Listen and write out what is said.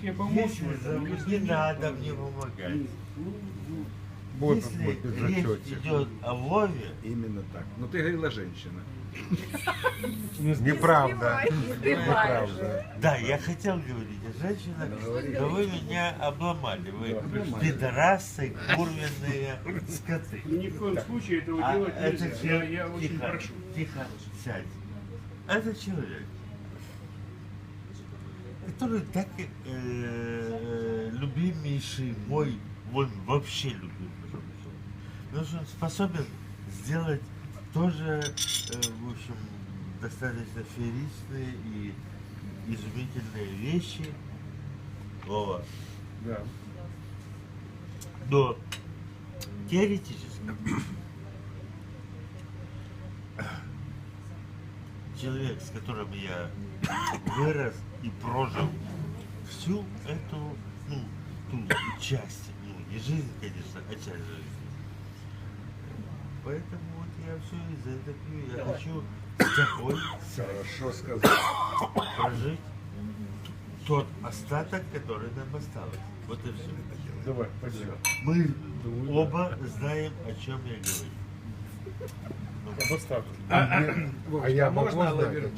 тебе помочь. Если в этом, не надо мне помогать. Вот Если вот речь идет о Вове, Именно так. Ну ты говорила женщина. Неправда. Неправда. да, я хотел говорить о женщинах, но вы меня обломали. Вы пидорасы, курвенные скоты. Ни в коем случае этого А делать нельзя. Я, очень тихо, прошу. тихо, сядь. Это человек, который так э, любимейший мой, он вообще любимый. Потому что он способен сделать тоже, э, в общем, достаточно фееричные и изумительные вещи. Вова. Да. Но теоретически человек, с которым я вырос и прожил всю эту, ну, ту часть, ну, не жизнь, конечно, а часть жизни. Поэтому вот я все из-за этого пью. Я хочу с тобой Хорошо сказал. прожить тот остаток, который нам осталось. Вот и все. Давай, спасибо. Мы оба знаем, о чем я говорю. Об остатке. А я можно могу?